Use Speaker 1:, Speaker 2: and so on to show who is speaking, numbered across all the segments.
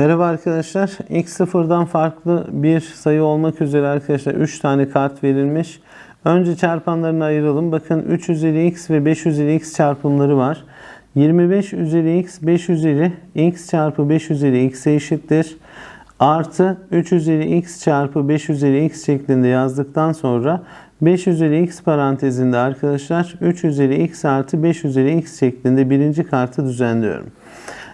Speaker 1: Merhaba arkadaşlar. X sıfırdan farklı bir sayı olmak üzere arkadaşlar 3 tane kart verilmiş. Önce çarpanlarını ayıralım. Bakın 3 üzeri x ve 5 üzeri x çarpımları var. 25 üzeri x 5 üzeri x çarpı 5 üzeri x'e eşittir. Artı 3 üzeri x çarpı 5 üzeri x şeklinde yazdıktan sonra 5 üzeri x parantezinde arkadaşlar 3 üzeri x artı 5 üzeri x şeklinde birinci kartı düzenliyorum.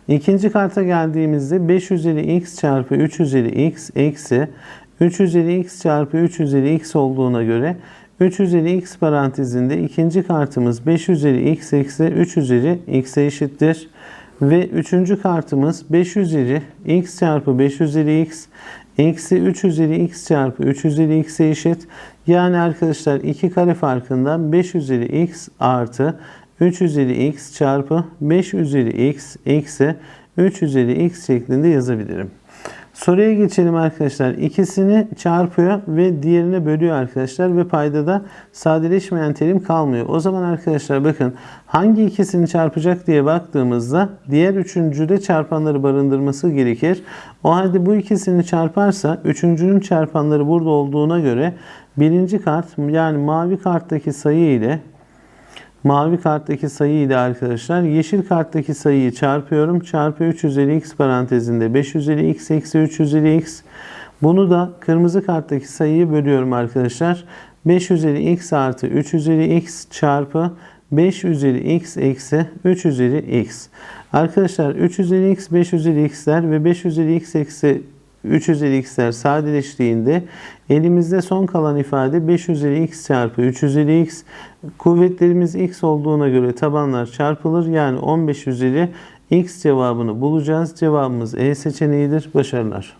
Speaker 1: İkinci karta geldiğimizde 5 üzeri x çarpı 3 üzeri x eksi 3 üzeri x çarpı 3 üzeri x olduğuna göre 3 üzeri x parantezinde ikinci kartımız 5 üzeri x eksi 3 üzeri x'e eşittir. Ve üçüncü kartımız 5 üzeri x çarpı 5 üzeri x eksi 3 üzeri x çarpı 3 üzeri x'e eşit. Yani arkadaşlar iki kare farkından 5 üzeri x artı 3 üzeri x çarpı 5 üzeri x eksi 3 üzeri x şeklinde yazabilirim. Soruya geçelim arkadaşlar. İkisini çarpıyor ve diğerine bölüyor arkadaşlar ve paydada sadeleşmeyen terim kalmıyor. O zaman arkadaşlar bakın hangi ikisini çarpacak diye baktığımızda diğer üçüncüde çarpanları barındırması gerekir. O halde bu ikisini çarparsa üçüncünün çarpanları burada olduğuna göre birinci kart yani mavi karttaki sayı ile Mavi karttaki sayı ile arkadaşlar yeşil karttaki sayıyı çarpıyorum. Çarpı 3 üzeri x parantezinde 5 üzeri x eksi 3 üzeri x. Bunu da kırmızı karttaki sayıyı bölüyorum arkadaşlar. 5 üzeri x artı 3 üzeri x çarpı 5 üzeri x eksi 3 üzeri x. Arkadaşlar 3 üzeri x 5 üzeri x'ler ve 5 üzeri x eksi 3 üzeri x'ler sadeleştiğinde elimizde son kalan ifade 5 üzeri x çarpı 3 üzeri x. Kuvvetlerimiz x olduğuna göre tabanlar çarpılır. Yani 15 üzeri x cevabını bulacağız. Cevabımız E seçeneğidir. Başarılar.